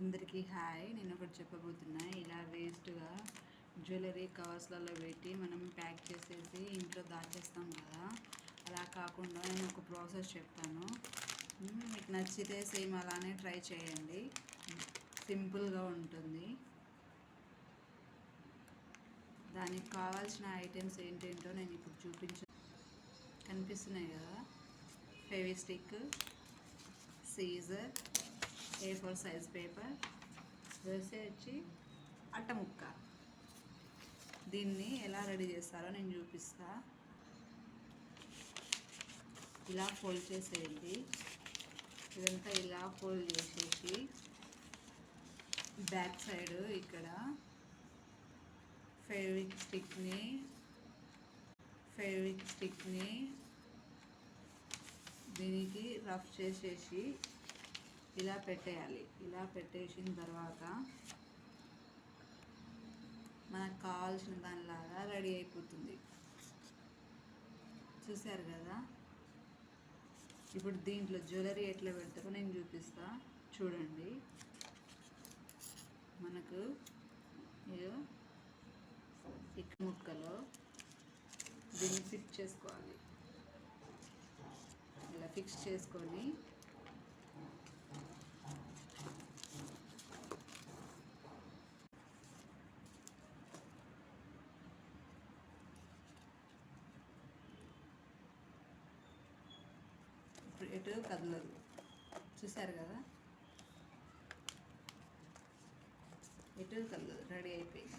అందరికీ హాయ్. నేను ఒకటి చెప్పబోతున్నా. ఇలా వేస్ట్గా జ్యువెలరీ కవర్స్లలో పెట్టి మనం ప్యాక్ చేసేసి ఇంట్లో దాచేస్తాం కదా. అలా కాకుండా నేను ఒక ప్రాసెస్ చెప్తాను. మీకు నచ్చితే సేమ్ అలానే ట్రై చేయండి. సింపుల్గా ఉంటుంది. దానికి కావాల్సిన ఐటమ్స్ ఏంటేంటో నేను ఇప్పుడు చూపించ కనిపిస్తున్నాయి కదా. Fevistick scissor A four size paper? Dosa వచ్చి అట్ట ముక్క. దీన్ని ఎలా రెడీ చేస్తారో నేను చూపిస్తా. ఇలా ఫోల్డ్ చేసేయండి. ఇదంతా ఇలా ఫోల్డ్ చేసేసి బ్యాక్ సైడ్ ఇక్కడ ఫెవిక్ స్టిక్ని ఫెవిక్ స్టిక్ని దీనికి రఫ్ చేసేసి ఇలా పెట్టేయాలి. ఇలా పెట్టేసిన తర్వాత మనకు కావాల్సిన దానిలాగా రెడీ అయిపోతుంది. చూశారు కదా? ఇప్పుడు దీంట్లో జ్యువెలరీ ఎట్లా పెడతారో నేను చూపిస్తా. చూడండి. మనకు ఇగో ఇక్క ముక్కలో దీన్ని ఫిక్స్ చేసుకోవాలి. ఇలా ఫిక్స్ చేసుకొని ఇప్పుడు ఎటు కదలదు. చూసారు కదా? ఎటు కదలదు. రెడీ అయిపోయింది.